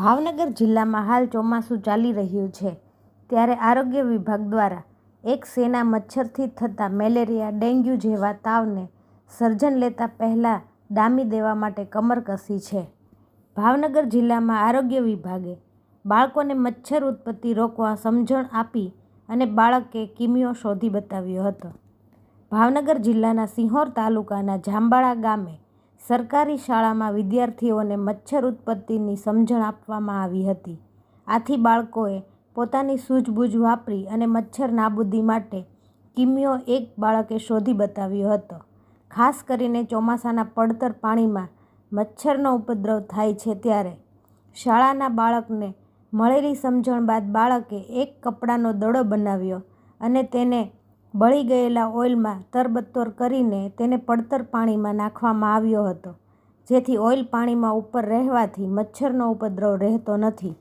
ભાવનગર જિલ્લામાં હાલ ચોમાસું ચાલી રહ્યું છે. ત્યારે આરોગ્ય વિભાગ દ્વારા એક સેના મચ્છરથી થતા મેલેરિયા, ડેન્ગ્યુ જેવા તાવને સર્જન લેતા પહેલાં ડામી દેવા માટે કમર કસી છે. ભાવનગર જિલ્લામાં આરોગ્ય વિભાગે બાળકોને મચ્છર ઉત્પત્તિ રોકવા સમજણ આપી અને બાળકે કિમિયો શોધી બતાવ્યો હતો. ભાવનગર જિલ્લાના સિંહોર તાલુકાના જાંબાળા ગામે સરકારી શાળામાં વિદ્યાર્થીઓને મચ્છર ઉત્પત્તિની સમજણ આપવામાં આવી હતી. આથી બાળકોએ પોતાની સૂઝબૂઝ વાપરી અને મચ્છર નાબૂદી માટે કિમિયો એક બાળકે શોધી બતાવ્યો હતો. ખાસ કરીને ચોમાસાના પડતર પાણીમાં મચ્છરનો ઉપદ્રવ થાય છે ત્યારે શાળાના બાળકને મળેલી સમજણ બાદ બાળકે એક કપડાનો દડો બનાવ્યો અને તેને બળી ગયેલા ઓઇલમાં તરબતોર કરીને તેને પડતર પાણીમાં નાખવામાં આવ્યો હતો, જેથી ઓઇલ પાણીમાં ઉપર રહેવાથી મચ્છરનો ઉપદ્રવ રહેતો નથી.